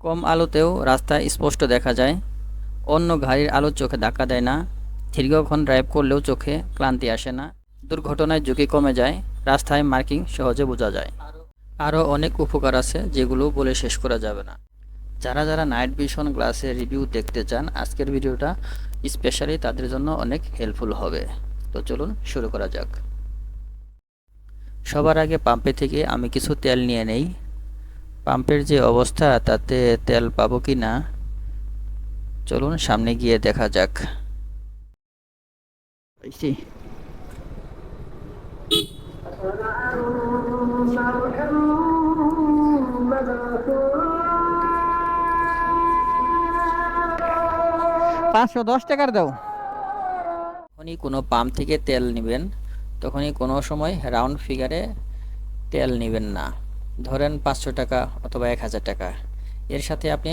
কম আলোতেও রাস্তায় স্পষ্ট দেখা যায়। অন্য গাড়ির আলো চোখে ধাক্কা দেয় না। দীর্ঘক্ষণ ড্রাইভ করলেও চোখে ক্লান্তি আসে না। দুর্ঘটনায় ঝুঁকি কমে যায়। রাস্তায় মার্কিং সহজে বোঝা যায়। আরও অনেক উপকার আছে যেগুলো বলে শেষ করা যাবে না। যারা যারা নাইট ভিশন গ্লাসের রিভিউ দেখতে চান, আজকের ভিডিওটা স্পেশালি তাদের জন্য অনেক হেল্পফুল হবে। তো চলুন শুরু করা যাক। সবার আগে পাম্পে থেকে আমি কিছু তেল নিয়ে নেই। পাম্পের যে অবস্থা তাতে তেল পাবো কি না? চলুন সামনে গিয়ে দেখা যাক। পাঁচশো দশ টাকার দাও। যখনই কোনো পাম্প থেকে তেল নেবেন তখনই কোনো সময় রাউন্ড ফিগারে তেল নেবেন না। ধরেন পাঁচশো টাকা অথবা এক হাজার টাকা। এর সাথে আপনি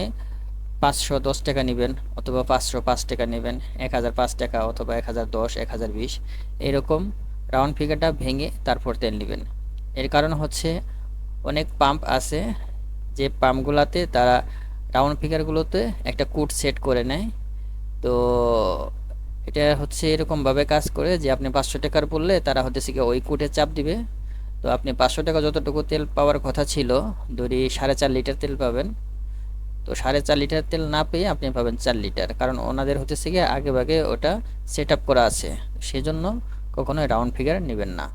পাঁচশো দশ টাকা নেবেন অথবা পাঁচশো পাঁচ টাকা নেবেন, এক হাজার পাঁচ টাকা অথবা এক হাজার দশ, এক হাজার বিশ। এরকম রাউন্ড ফিগারটা ভেঙে তারপর তেল নেবেন। এর কারণ হচ্ছে অনেক পাম্প আছে, যে পাম্পগুলোতে তারা রাউন্ড ফিগারগুলোতে একটা কোড সেট করে নেয়। তো এটা হচ্ছে এরকমভাবে কাজ করে যে আপনি পাঁচশো টাকার বললে তারা হচ্ছে কি ওই কোটে চাপ দিবে। তো আপনি পাঁচশো টাকা যতটুকু তেল পাওয়ার কথা ছিল ধরি সাড়ে চার লিটার তেল পাবেন। তো সাড়ে চার লিটার তেল না পেয়ে আপনি পাবেন চার লিটার, কারণ ওনাদের হচ্ছে গিয়ে আগে ভাগে ওটা সেট আপ করা আছে। সেজন্য কখনোই রাউন্ড ফিগার নেবেন না।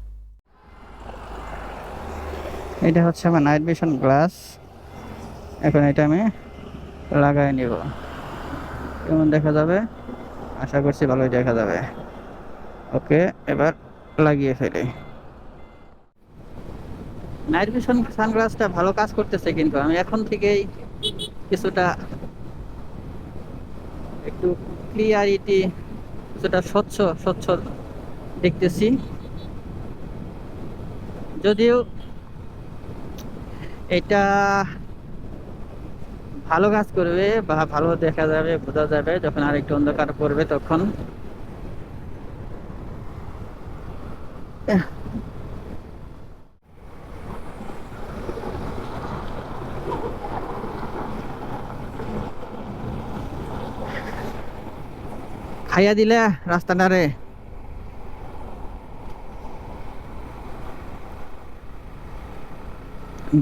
এটা হচ্ছে আমার নাইট ভিশন গ্লাস এখন এটা আমি লাগাই নিব। কেমন দেখা যাবে? আশা করছি ভালোই দেখা যাবে। ওকে, এবার লাগিয়ে ফেলি। নাইট ভিশন সানগ্লাসটা ভালো কাজ করতেছে কিন্তু আমি এখন থেকেই কিছুটা একটু ক্লিয়ারিটি কিছুটা স্বচ্ছ স্বচ্ছ দেখতেছি। যদিও এটা ভালো কাজ করবে বা ভালো দেখা যাবে, বোঝা যাবে যখন আর একটু অন্ধকার পড়বে তখন। খাইয়া দিলে রাস্তাটারে।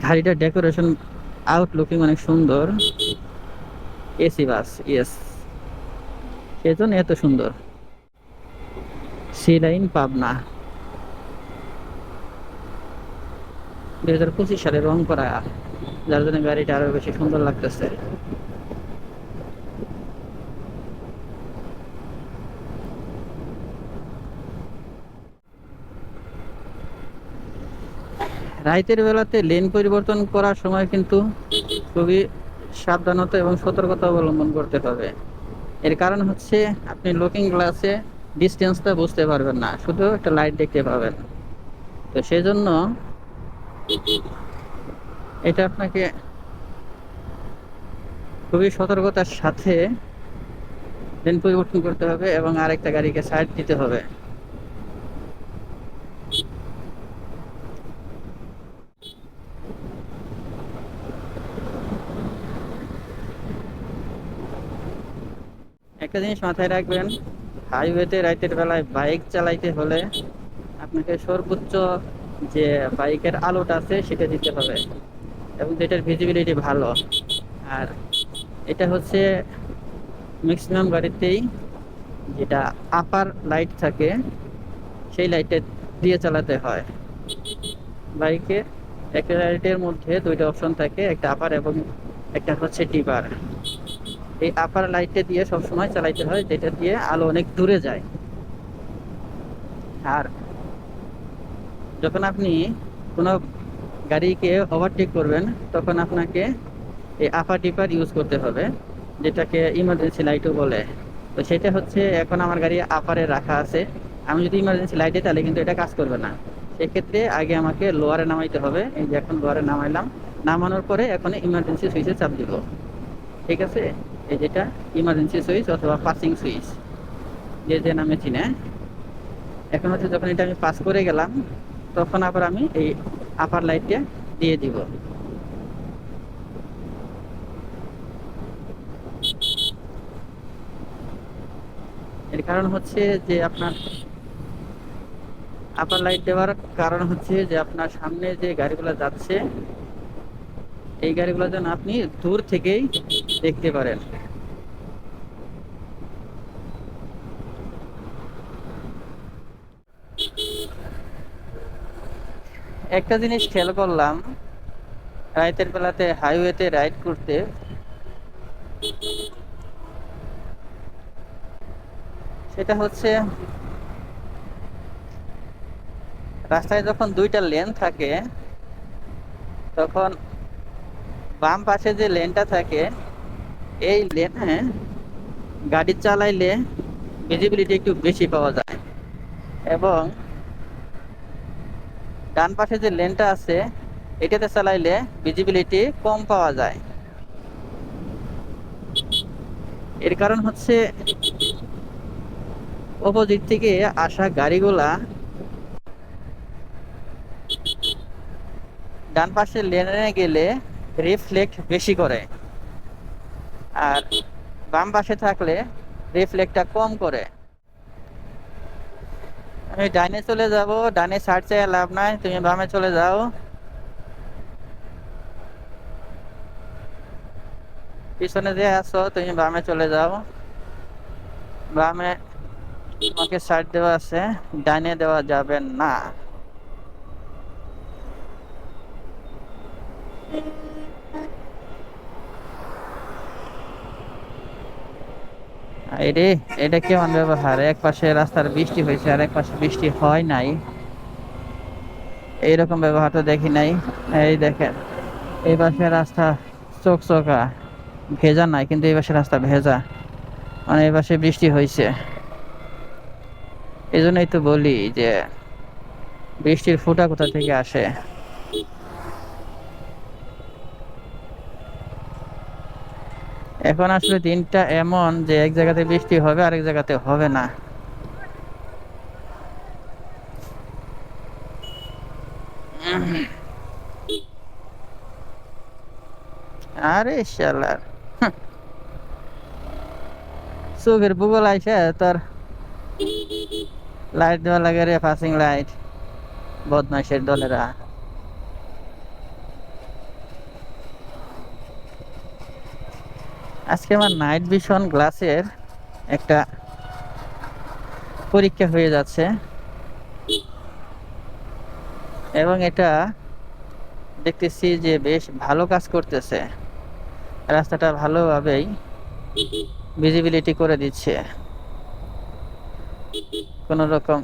গাড়িটার ডেকোরেশন আউট লুকিং অনেক সুন্দর। এসি বাস ইয়েস সেজন্য এত সুন্দর। C line Pabna. দুই হাজার পঁচিশ সালে রং করা যার জন্য গাড়িটা আরও বেশি সুন্দর লাগতেছে। রাইতের বেলাতে লেন পরিবর্তন করার সময় কিন্তু খুবই সাবধানতা এবং সতর্কতা অবলম্বন করতে হবে। এর কারণ হচ্ছে আপনি লুকিং গ্লাসে ডিস্টেন্সটা বুঝতে পারবেন না, শুধু একটা লাইট দেখতে পাবেন। তো সেই জন্য এটা আপনাকে খুবই সতর্কতার সাথে লেন পরিবর্তন করতে হবে এবং আরেকটা গাড়িকে সাইড দিতে হবে। একটা জিনিস মাথায় রাখবেন হাইওয়েতে রাতের বেলায় বাইক চালাইতে হলে আপনাকে সর্বোচ্চ যে বাইকের আলোটা আছে সেটা দিতে হবে এবং যেটার ভিজিবিলিটি ভালো। আর এটা হচ্ছে ম্যাক্সিমাম গাড়িতেই যেটা আপার লাইট থাকে, সেই লাইটটা দিয়ে চালাতে হয়। বাইকে একটা লাইটের মধ্যে দুইটা অপশন থাকে, একটা আপার এবং একটা হচ্ছে ডিপার এই আপার লাইটটা দিয়ে সবসময় চালাইতে হয়, যেটা দিয়ে আলো অনেক দূরে যায়। আর যখন আপনি কোনো গাড়িকে ওভারটেক করবেন, তখন আপনাকে এই আপার ডিপার ইউজ করতে হবে, যেটাকে ইমার্জেন্সি লাইটও বলে। তো সেটা হচ্ছে এখন আমার গাড়ি আপারে রাখা আছে। আমি যদি ইমার্জেন্সি লাইটে তাহলে কিন্তু এটা কাজ করবে না। সেক্ষেত্রে আগে আমাকে লোয়ারে নামাইতে হবে। এই যে এখন লোয়ারে নামাইলাম, নামানোর পরে এখন ইমার্জেন্সি সুইচে চাপ দিব। ঠিক আছে? এই যেটা ইমার্জেন্সি সুইচ অথবা পাসিং সুইচ যে যে নামে চিনে। এখন হচ্ছে যখন এটা আমি পাস করে গেলাম, তখন আবার আমি এই আপার লাইটটা দিয়ে দিব। এর কারণ হচ্ছে যে আপনার আপার লাইট দেওয়ার কারণ হচ্ছে যে আপনার সামনে যে গাড়িগুলো যাচ্ছে এই গাড়িগুলো যেন আপনি দূর থেকেই দেখতে পারেন। একটা জিনিস খেয়াল করলাম, রাতের বেলাতে হাইওয়েতে রাইড করতে। সেটা হচ্ছে, রাস্তায় যখন দুইটা লেন থাকে, তখন বাম পাশে যে লেনটা থাকে, এই লেনে গাড়ি চালাইলে ভিজিবিলিটি একটু বেশি পাওয়া যায়। এবং ডান পাশে যে লেনটা আছে, এটাতে চালাইলে ভিজিবিলিটি কম পাওয়া যায়। এর কারণ হচ্ছে, অপোজিট থেকে আসা গাড়িগুলা ডান পাশে লেনে গেলে রিফ্লেক্ট বেশি করে। আর বাম পাশে থাকলে রিফ্লেক্টটা কম করে। আমি ডাইনে চলে যাব ডাইনে সাইড চাই লাভ নাই, তুমি বামে চলে যাও। পিছনে যে আছো, তুমি বামে চলে যাও। বামে তোমাকে সাইড দেওয়া আছে ডাইনে দেওয়া যাবে না। এরে এটা কেমন ব্যবহার? এক পাশে রাস্তার বৃষ্টি হয়েছে আর এক পাশে বৃষ্টি হয় নাই। এইরকম ব্যবহার তো দেখি নাই। এই দেখেন, এই পাশে রাস্তা চকচকা, ভেজা নাই, কিন্তু এই পাশে রাস্তা ভেজা। মানে এই পাশে বৃষ্টি হয়েছে। এই জন্যই তো বলি যে, বৃষ্টির ফোঁটা কোথা থেকে আসে? এখন আসলে দিনটা এমন যে এক জায়গাতে বৃষ্টি হবে, আরেক জায়গাতে হবে না। আরে শালার। চোখের ভূগোল আইসে তোর লাইট দেওয়া লাগে রে পাসিং লাইট বদমাইশের দলেরা। আজকে আমার নাইট ভিশন গ্লাসের একটা পরীক্ষা হয়ে যাচ্ছে। এবং এটা দেখতেছি যে বেশ ভালো কাজ করতেছে। রাস্তাটা ভালোভাবেই ভিজিবিলিটি করে দিচ্ছে। কোনো রকম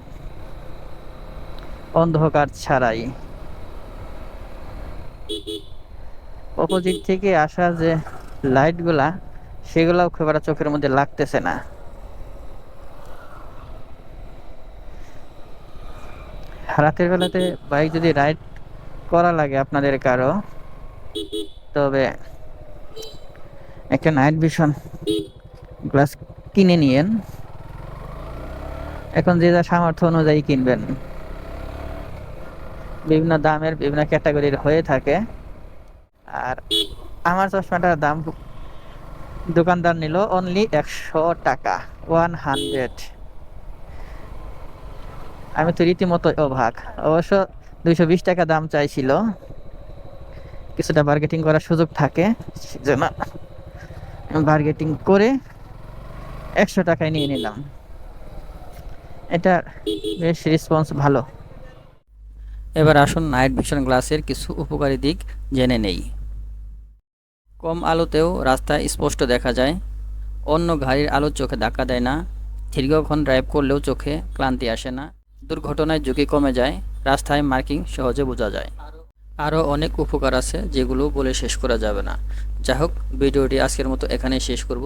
অন্ধকার ছাড়াই। অপোজিট থেকে আসা যে লাইটগুলা সেগুলাও খুব একটা চোখের মধ্যে লাগতেছে না। রাতের বেলাতে বাইক যদি রাইড করা লাগে আপনাদের কারও, তবে একটা নাইট ভিশন গ্লাস কিনে নিয়েন। এখন যে যা সামর্থ্য অনুযায়ী কিনবেন। বিভিন্ন দামের বিভিন্ন ক্যাটাগরির হয়ে থাকে। আর আমার চশমাটার দাম দোকানদার নিল অনলি একশো টাকা ওয়ান হান্ড্রেড আমি তো রীতিমতো অভাগ অবশ্য দুইশো বিশ টাকা দাম চাইছিল। কিছুটা বার্গেটিং করার সুযোগ থাকে, সেজন্য বার্গেটিং করে একশো টাকায় নিয়ে নিলাম। এটা বেশ রেসপন্স ভালো। এবার আসুন নাইট ভিশন গ্লাসের কিছু উপকারী দিক জেনে নেই। কম আলোতেও রাস্তা স্পষ্ট দেখা যায়। অন্য গাড়ির আলো চোখে ধাক্কা দেয় না। দীর্ঘক্ষণ ড্রাইভ করলেও চোখে ক্লান্তি আসে না। দুর্ঘটনায় ঝুঁকি কমে যায়। রাস্তায় মার্কিং সহজে বোঝা যায়। আরও অনেক উপকার আছে যেগুলো বলে শেষ করা যাবে না। যাই হোক, ভিডিওটি আজকের মতো এখানেই শেষ করব।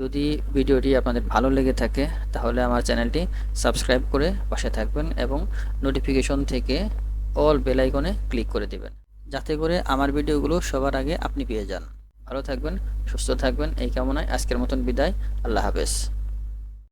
যদি ভিডিওটি আপনাদের ভালো লেগে থাকে, তাহলে আমার চ্যানেলটি সাবস্ক্রাইব করে পাশে থাকবেন এবং নোটিফিকেশন থেকে অল বেল আইকনে ক্লিক করে দেবেন। যাতে করে আমার ভিডিওগুলো সবার আগে আপনি পেয়ে যান। ভালো থাকবেন সুস্থ থাকবেন। এই কামনায় আজকের মতন বিদায়। আল্লাহ হাফেজ।